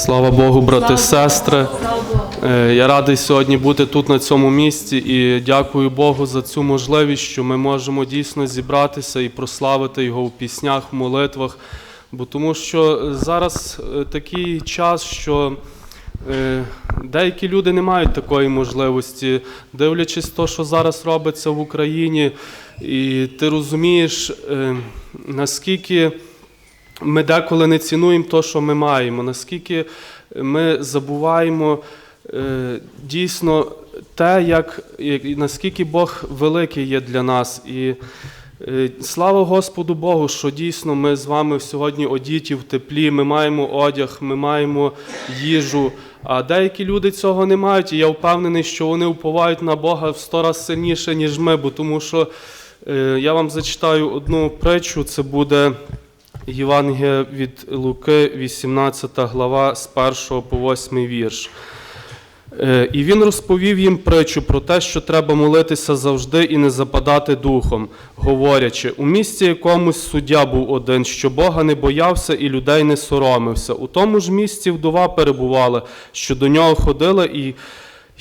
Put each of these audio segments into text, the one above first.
Слава Богу, брати, сестри. Е, Я радий сьогодні бути тут на цьому місці і дякую Богу за цю можливість, що ми можемо дійсно зібратися і прославити його в піснях, в молитвах. Бо тому що зараз е, такий час, що е, деякі люди не мають такої можливості, дивлячись то, що зараз робиться в Україні, і ти розумієш, наскільки ми деколи не цінуємо те, що ми маємо, наскільки ми забуваємо е, дійсно те, як, наскільки Бог великий є для нас. І е, слава Господу Богу, що дійсно ми з вами сьогодні одіті в теплі, ми маємо одяг, ми маємо їжу. А деякі люди цього не мають, і я впевнений, що вони вповають на Бога в сто раз сильніше, ніж ми, бо тому що е, я вам зачитаю одну притчу, це буде. Євангелія від Луки, 18 глава, з 1 по 8 вірш. Е, І він розповів їм притчу про те, що треба молитися завжди і не западати духом, говорячи, у місті якомусь суддя був один, що Бога не боявся і людей не соромився. У тому ж місті вдова перебувала, що до нього ходила і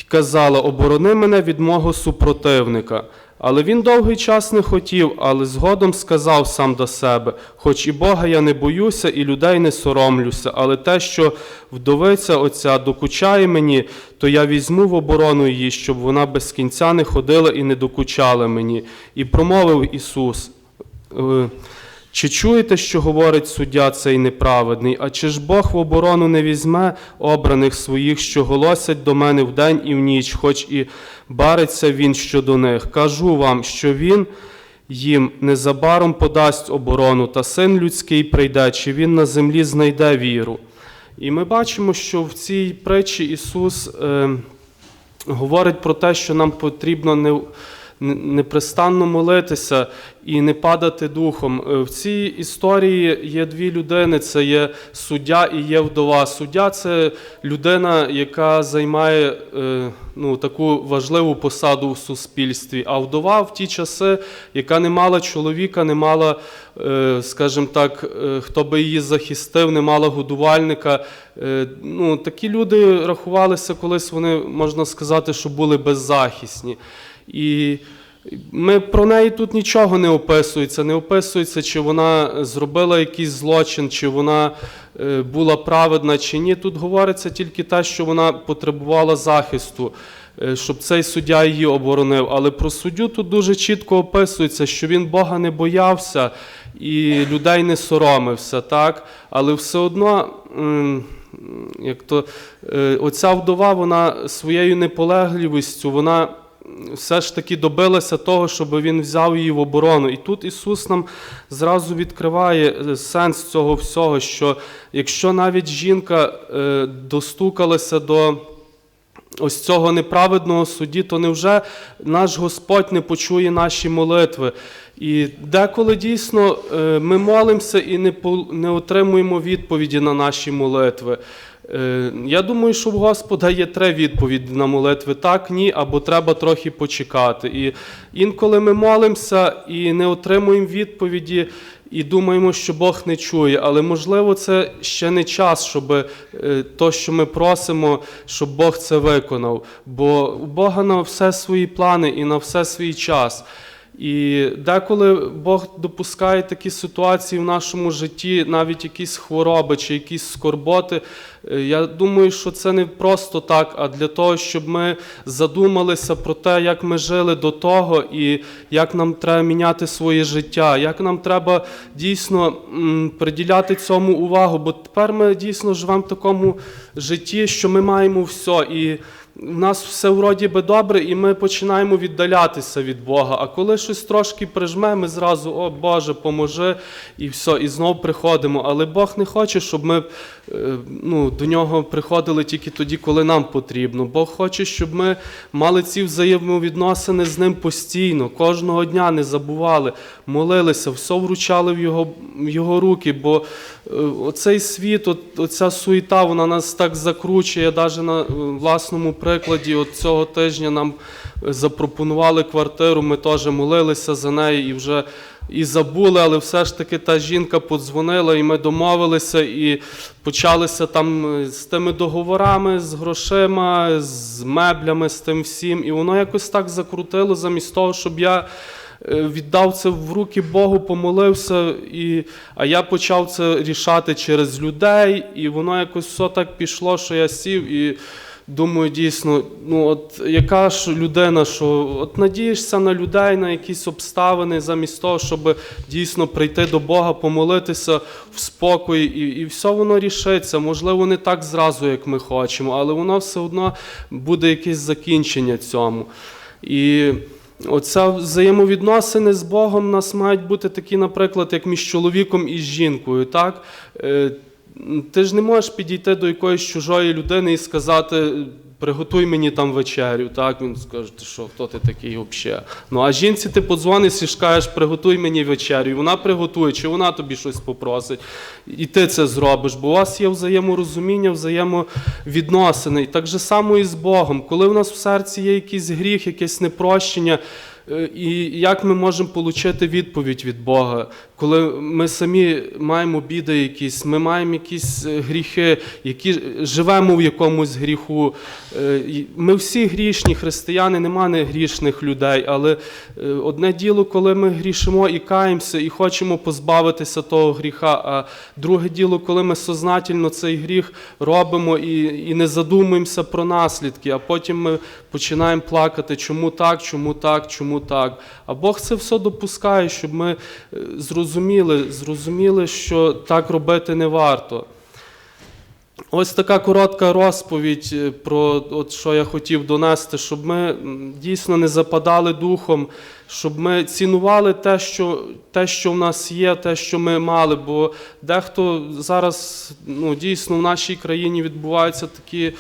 казала: оборони мене від мого супротивника. Але він довгий час не хотів, але згодом сказав сам до себе: хоч і Бога я не боюся, і людей не соромлюся, але те, що вдовиця оця докучає мені, то я візьму в оборону її, щоб вона без кінця не ходила і не докучала мені. І промовив Ісус. Чи чуєте, що говорить суддя цей неправедний? А чи ж Бог в оборону не візьме обраних своїх, що голосять до мене вдень і в ніч, хоч і бариться він щодо них? Кажу вам, що він їм незабаром подасть оборону, та син людський прийде, чи він на землі знайде віру. І ми бачимо, що в цій притчі Ісус е, говорить про те, що нам потрібно не- непрестанно молитися і не падати духом. Е, В цій історії є дві людини: це є суддя і є вдова. Суддя це людина, яка займає е, ну, таку важливу посаду в суспільстві. А вдова в ті часи, яка не мала чоловіка, не мала, е, скажімо так, хто би її захистив, не мала годувальника. Ну, такі люди рахувалися колись, вони можна сказати, що були беззахисні. І ми про неї тут нічого не описується. Не описується, чи вона зробила якийсь злочин, чи вона е, була праведна, чи ні. Тут говориться тільки те, що вона потребувала захисту, е, щоб цей суддя її оборонив. Але про суддю тут дуже чітко описується, що він Бога не боявся і людей не соромився, так? але все одно. Як то е, оця вдова, вона своєю неполегливістю, вона все ж таки добилася того, щоб він взяв її в оборону. І тут Ісус нам зразу відкриває е, сенс цього всього, що якщо навіть жінка е, достукалася до ось цього неправедного судді, то невже наш Господь не почує наші молитви? І деколи дійсно е, ми молимося і не отримуємо відповіді на наші молитви. Е, Я думаю, що в Господа є три відповіді на молитви: так, ні, або треба трохи почекати. І інколи ми молимося і не отримуємо відповіді, і думаємо, що Бог не чує. Але можливо, це ще не час, щоб е, то, що ми просимо, щоб Бог це виконав. Бо у Бога на все свої плани і на все свій час. І деколи Бог допускає такі ситуації в нашому житті, навіть якісь хвороби чи якісь скорботи. Е, Я думаю, що це не просто так, а для того, щоб ми задумалися про те, як ми жили до того, і як нам треба міняти своє життя, як нам треба дійсно приділяти цьому увагу. Бо тепер ми дійсно живемо в такому житті, що ми маємо все. І в нас все вроді би добре, і ми починаємо віддалятися від Бога. А коли щось трошки прижме, ми зразу, о Боже, поможи, і все, і знов приходимо. Але Бог не хоче, щоб ми е, ну, до нього приходили тільки тоді, коли нам потрібно. Бог хоче, щоб ми мали ці взаємовідносини з ним постійно, кожного дня не забували, молилися, все вручали в його, в його руки. Бо е, оцей світ, оця суєта, вона нас так закручує, навіть на е, власному прикладі. Прикладі, от цього тижня нам запропонували квартиру, ми теж молилися за неї і вже і забули, але все ж таки та жінка подзвонила, і ми домовилися, і почалися там е, з тими договорами, з грошима, з меблями, з тим всім. І воно якось так закрутило, замість того, щоб я. е, Віддав це в руки Богу, помолився, і, а я почав це рішати через людей, і воно якось все так пішло, що я сів і думаю, дійсно, ну от яка ж людина, що от надієшся на людей, на якісь обставини, замість того, щоб дійсно прийти до Бога, помолитися в спокої, і, і все воно рішиться. Можливо, не так зразу, як ми хочемо, але воно все одно буде якесь закінчення цьому. І Оце взаємовідносини з Богом нас мають бути такі, наприклад, як між чоловіком і жінкою. Так? Ти ж не можеш підійти до якоїсь чужої людини і сказати. Приготуй мені там вечерю, так він скаже, ти що, хто ти такий взагалі? Ну а жінці ти подзвониш і ж приготуй мені вечерю. Вона приготує, чи вона тобі щось попросить, і ти це зробиш. Бо у вас є взаєморозуміння, взаємовідносини. І так же само і з Богом. Коли в нас в серці є якийсь гріх, якесь непрощення, і як ми можемо отримати відповідь від Бога, коли ми самі маємо біди якісь, ми маємо якісь е, гріхи, які живемо в якомусь гріху. Е, Ми всі грішні християни, нема не грішних людей, але е, одне діло, коли ми грішимо і каємося, і хочемо позбавитися того гріха. А друге діло, коли ми сознательно цей гріх робимо і, і не задумуємося про наслідки, а потім ми починаємо плакати, чому так, чому так, чому так. А Бог це все допускає, щоб ми е, зрозуміли, зрозуміли, що так робити не варто. Ось така коротка розповідь е, про от, що я хотів донести, щоб ми дійсно не западали духом, щоб ми цінували те, що, те, що в нас є, те, що ми мали. Бо дехто зараз ну, дійсно в нашій країні відбуваються такі.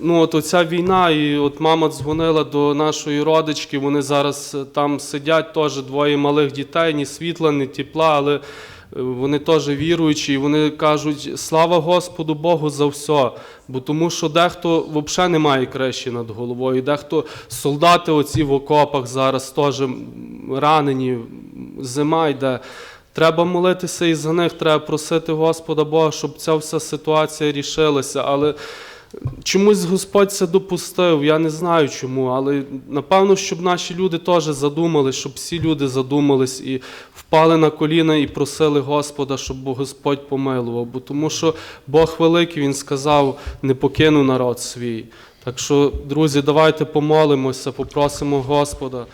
Ну, от оця війна, і от мама дзвонила до нашої родички, вони зараз е, там сидять теж двоє малих дітей, ні світла, ні тепла, але е, вони теж віруючі, і вони кажуть, слава Господу Богу за все. Бо тому що дехто взагалі не має крещі над головою, дехто солдати оці в окопах зараз теж ранені, зима йде. Треба молитися і за них, треба просити Господа Бога, щоб ця вся ситуація рішилася. Але чомусь Господь це допустив. Я не знаю чому, але напевно, щоб наші люди теж задумались, щоб всі люди задумались і впали на коліна і просили Господа, щоб Господь помилував. Бо тому що Бог великий, Він сказав, не покину народ свій. Так що, друзі, давайте помолимося, попросимо Господа.